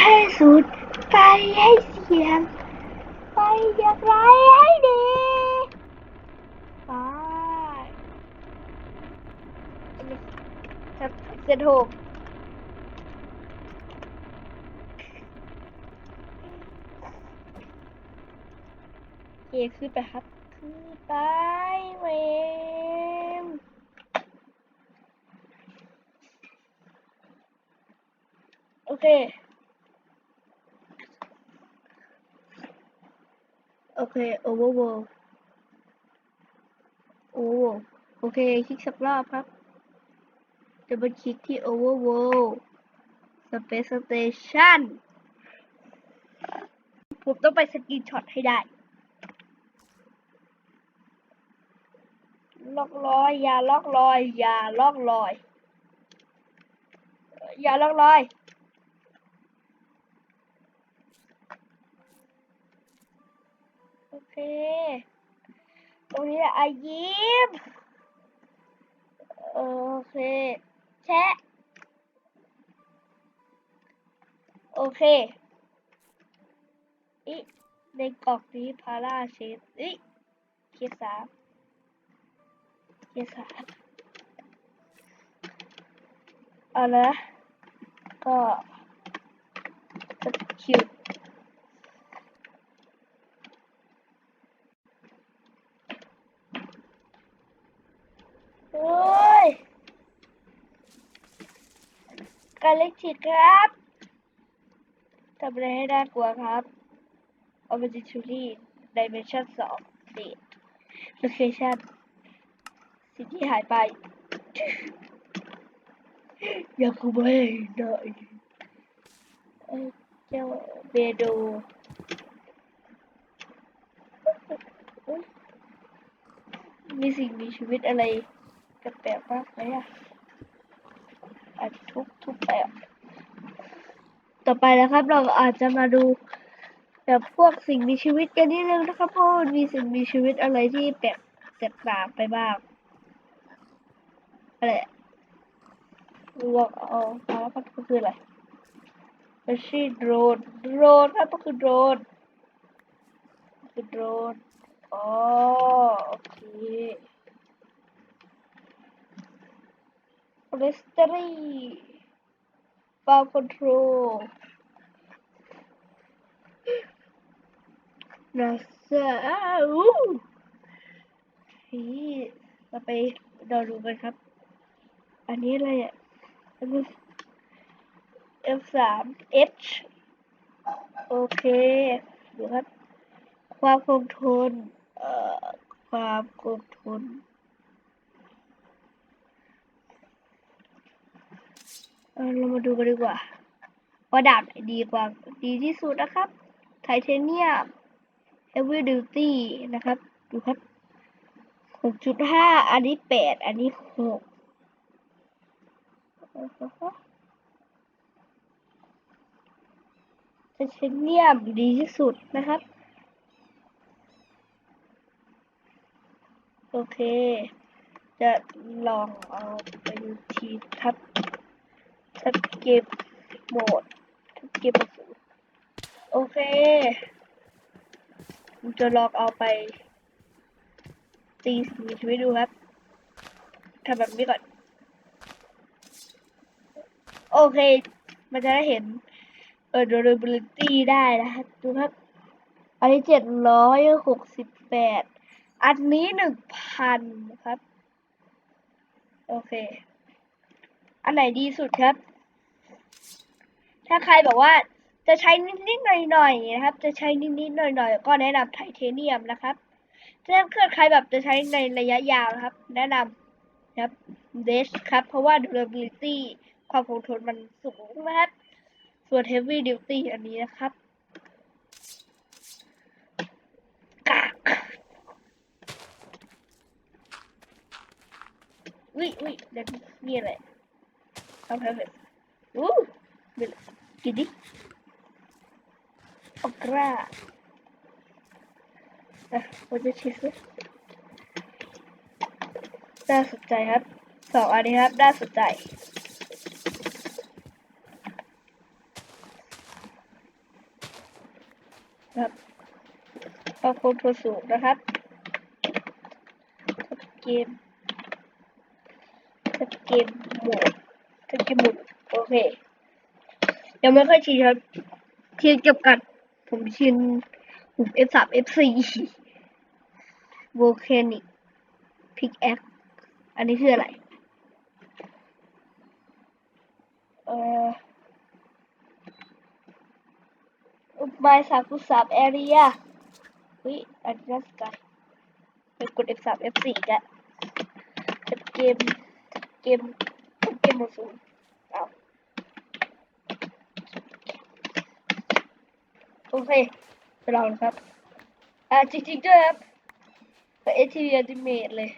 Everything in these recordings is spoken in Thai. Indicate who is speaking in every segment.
Speaker 1: ให้สุด ไปให้เสียง ไปอย่างไรให้ดีไปครับเซนโฮมเอขึ้นไปครับ ขึ้นไปเวมโอเค โอ เคโอเวอร์ o โอ้โอเค คลิกสักรอบครับจะมาคลิกที่ Overworld Space Station ผมต้องไปสกรีนช็อตให้ได้ล็อกลอย อย่าล็อกลอย อย่าล็อกลอย อย่าล็อกลอย โอ เค ตรงนี้แหละอายิ้มโอเค แชะ โอเคอีในกล่องนี้พาราเชฟอีเคีย์สามเคีย์สามเอาละก็สคิว โอ้ยกาเล็กชิดครับทำอะไรให้น่ากลัวครับ Opportunity Dimension 2 Date Location สิ่งที่หายไปอยากเข้าไปหน่อยเอ้ยเจ้าเบโดมีสิ่งมีชีวิตอะไร แปลกมากไหมอะอาจทุกทุกแบบ ต่อไปนะครับ เราอาจจะมาดูแบบพวกสิ่งมีชีวิตกันนิดนึงนะครับเพราะมันมีสิ่งมีชีวิตอะไรที่แปลกแตกต่างไปบ้างอะไรดูว่าเอาเอาว่ามันคืออะไรไม่ใช่โดรนโดรนครับก็คือโดรนคือโดรนอ๋อโอเค Forestry Farm Control NASA อู้นี่เราไปเราดูกันครับ อันนี้อะไรอะอันนี้ F3 H โอเค ดูครับ ความคงทน เอ่อ ความคงทน เออเรามาดูกันดีกว่าว่าดาบไหนดีกว่าดีที่สุดนะครับไทเทเนียม Heavy Duty นะครับ ดูครับ 6.5 อันนี้ 8 อันนี้ 6ไทเทเนียมดีที่สุดนะครับ โอเค จะลองเอาไปดูทีครับ สเก็บโหมดสเก็บสูโอเคผมจะลองเอาไปตีสีชีวิตดูครับทำแบบนี้ก่อน โอเค มันจะได้เห็นเออ durability ได้นะครับดูครับ อันนี้เจ็ดร้อยหกสิบแปดอันนี้หนึ่งพันครับ โอเค อันไหนดีสุดครับ ถ้าใครบอกว่าจะใช้นิดๆหน่อยๆนะครับ จะใช้นิดๆหน่อยๆ ก็แนะนำไทเทเนียมนะครับถ้าเกิดใครแบบจะใช้ในระยะยาวนะครับ แนะนำนะครับเดชครับ เพราะว่า durability ความคงทนมันสูงนะครับ ส่วน heavy duty อันนี้นะครับกากอุ้ยอุ้ยเดี๋ยวนี่อะไรเอาไปแบบอู้เดี๋ยวกินดิโอกราอะว่าจะชิสน่าสนใจครับสองอันนี้ครับน่าสนใจครับความคงทนสูงนะครับเกมเกมหมดเกมหมดโอเค ยังไม่ค่อยชินครับชินเกี่ยวกับผมชินปุ่ม F3 F4 Volcanic Pickaxe อันนี้คืออะไร เอ่ออุปมาสามคูสามแอเรียวิอันนี้น่าสนใจไปกด F3 F4 กันเกม เกม เกมโมซูนเอา โอเคไปลองครับ อ่าจริงๆด้วยครับไปเอทีวีอัติเมตเลย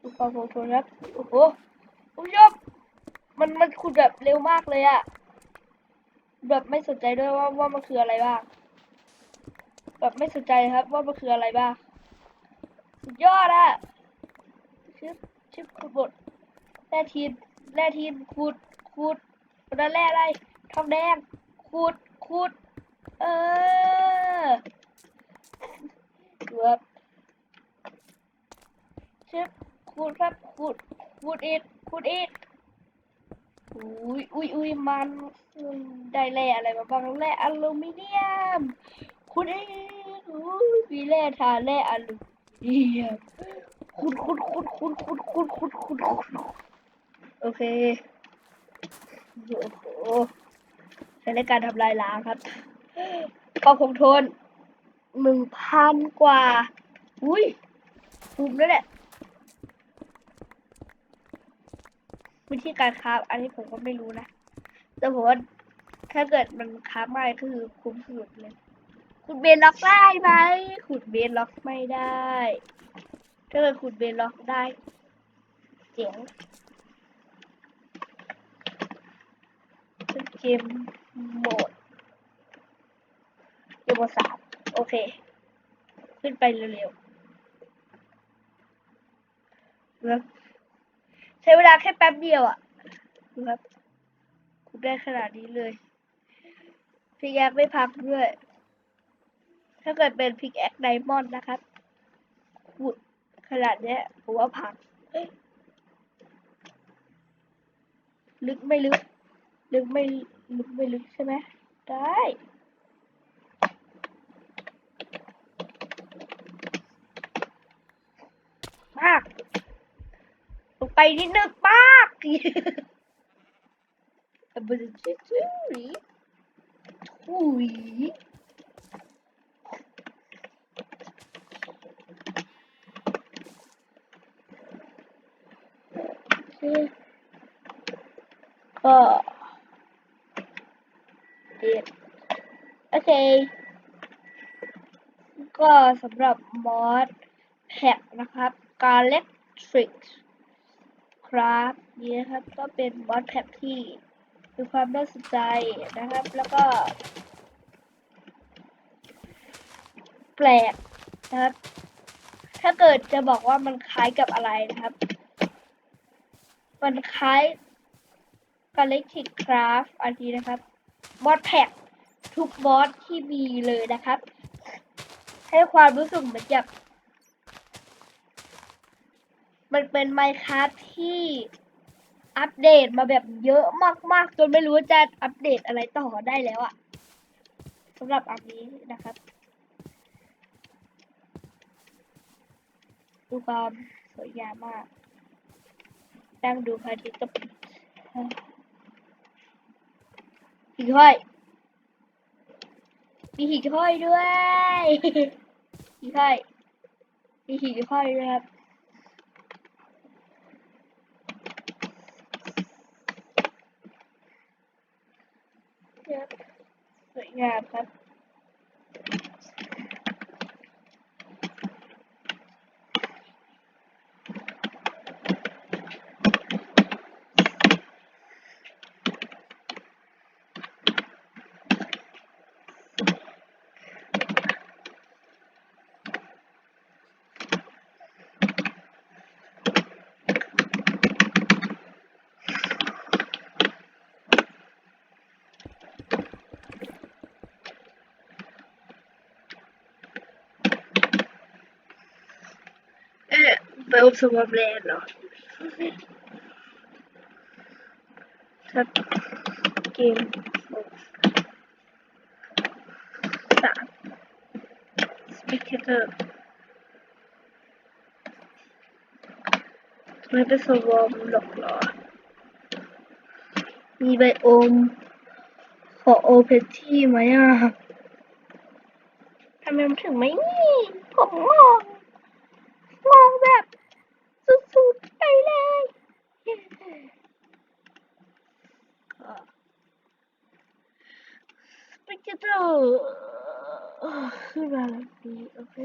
Speaker 1: ดูความคงทนครับ โอ้โหคุณผู้ชมมันมันขุดแบบเร็วมากเลยอะแบบไม่สนใจด้วยว่าว่ามันคืออะไรบ้าง แบบไม่สนใจครับ ว่ามันคืออะไรบ้างสุดยอดอะชิบชิบขุดบดแร่ทีนแร่ทีนขุดขุดคนนั้นแร่อะไรทองแดง ขุดขุด เออเกือบชิบขุดครับขุดขุดอีกขุดอีกอุ้ยอุ้ยอุ้ยมันได้แร่อะไรมาบ้างแร่อลูมิเนียมขุดอีกอุ้ยมีแร่ทาแร่อลูมิเนียมขุดขุดขุดขุดขุดขุดขุดขุดขุดโอเคโอ้โห ในการทำลายล้างครับควาคงทนหนึ่งพันกว่า อุ้ยภูมิแล้วแหละวิธีการคราฟอันนี้ผมก็ไม่รู้นะ แต่ผมว่าถ้าเกิดมันคราฟง่ายคือคุ้มสุดเลย ขุดเบนล็อกได้ไหม ขุดเบนล็อกไม่ได้ ถ้าเกิดขุดเบนล็อกได้ เจ๋งเกม โหมดเกมโหมดสามโอเค ขึ้นไปเร็วๆครับใช้เวลาแค่แป๊บเดียวอะครับขุดได้ขนาดนี้เลยพิกแอคไม่พักด้วย ถ้าเกิดเป็นพิกแอคไดมอนด์นะครับขุดขนาดเนี้ยผมว่าพังลึกไม่ลึก ลึกไม่ ลึกไม่ลึกใช่ไหมได้มากลงไปนิดนึงมากอะบริจิตุยทุยก็เด็ดโอ เค ก็สำหรับมอสแพ็กนะครับการเล็กทริกครับนี่นะครับก็เป็นมอสแพ็กที่มีความน่าสนใจนะครับ แล้วก็ แปลกนะครับ ถ้าเกิดจะบอกว่ามันคล้ายกับอะไรนะครับ มันคล้าย Galactic Craft อันนี้นะครับมอสแพ็ก ทุกมอสที่มีเลยนะครับ ให้ความรู้สึกเหมือนกับมันเป็น Minecraft ที่อัปเดตมาแบบเยอะมากๆ จนไม่รู้จะอัปเดตอะไรต่อได้แล้วอะสำหรับอันนี้นะครับ ดูความสวยงามมากนั่งดูพระอาทิตย์ตกหิ่งห้อย มีหิ่งห้อยด้วยหิ่งห้อยมีหิ่งห้อยด้วยครับครับสวยงามครับ ไปอบสวอปแลนด์เหรอครับเกมสามสปิเกอร์ไม่เป็นสวอมหรอกหรอ มีไบโอม ขอโอเพชที่ไหมอะทำไมมันถึงไม่มี ผมมอง มองแบบสุดๆไปเลยสปิเกเตอร์ ขึ้นมาแล้วดีโอเค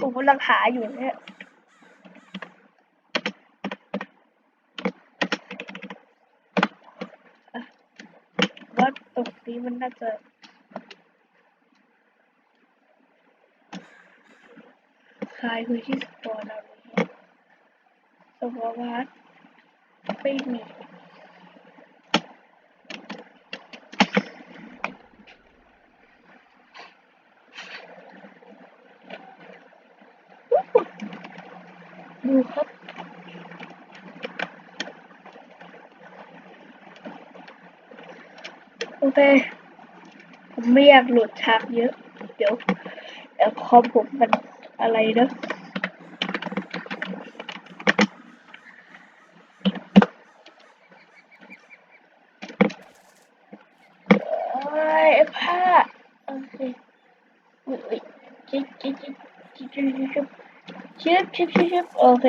Speaker 1: ผมกำลังหาอยู่เนี่ยว่าตรงนี้มันน่าจะคลายพื้นที่สปอร์เราเลยสปอร์วัด ไม่มีดูครับโอเค ผมไม่อยากโหลดฉากเยอะ เดี๋ยวเดี๋ยวคอมผมมันอะไรเนะ โอ้ยผ้าโอเคอุ๊ยอุ๊ยจิ๊บจิ๊บจิ๊บจิ๊บจิ๊บจิ๊บ จิ๊บจิ๊บจิ๊บจิ๊บโอเค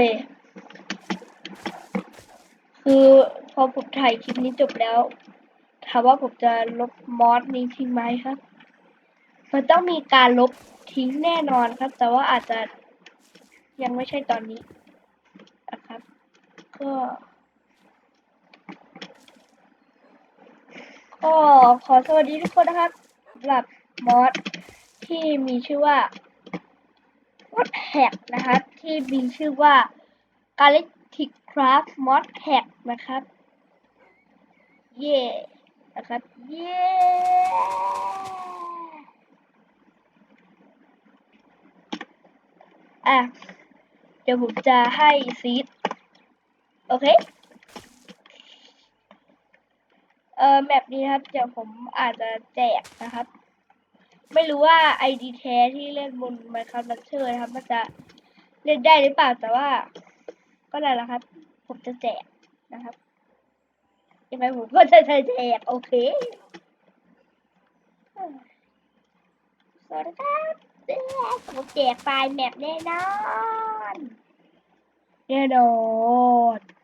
Speaker 1: คือพอผมถ่ายคลิปนี้จบแล้วถามว่าผมจะลบมอสนี้ทิ้งไหมครับมันต้องมีการลบทิ้งแน่นอนครับ แต่ว่าอาจจะยังไม่ใช่ตอนนี้นะครับ ก็ก็ขอสวัสดีทุกคนนะครับสำหรับมอสที่มีชื่อว่า มอสแฮกนะครับ ที่มีชื่อว่า Galactic Craft Mod Hack นะครับ เย่นะครับ เย่อะ เดี๋ยวผมจะให้ซีดโอเค เอ่อแมปนี้นะครับ เดี๋ยวผมอาจจะแจกนะครับ ไม่รู้ว่า ID แท้ที่เล่นบน Minecraft Launcher นะครับมันจะเล่นได้หรือเปล่าแต่ว่า ก็แล้วครับ ผมจะแจกนะครับยังไงผมก็จะแจกโอเคสวัสดีครับแจกผมแจกไฟล์แมปแน่นอนแน่นอน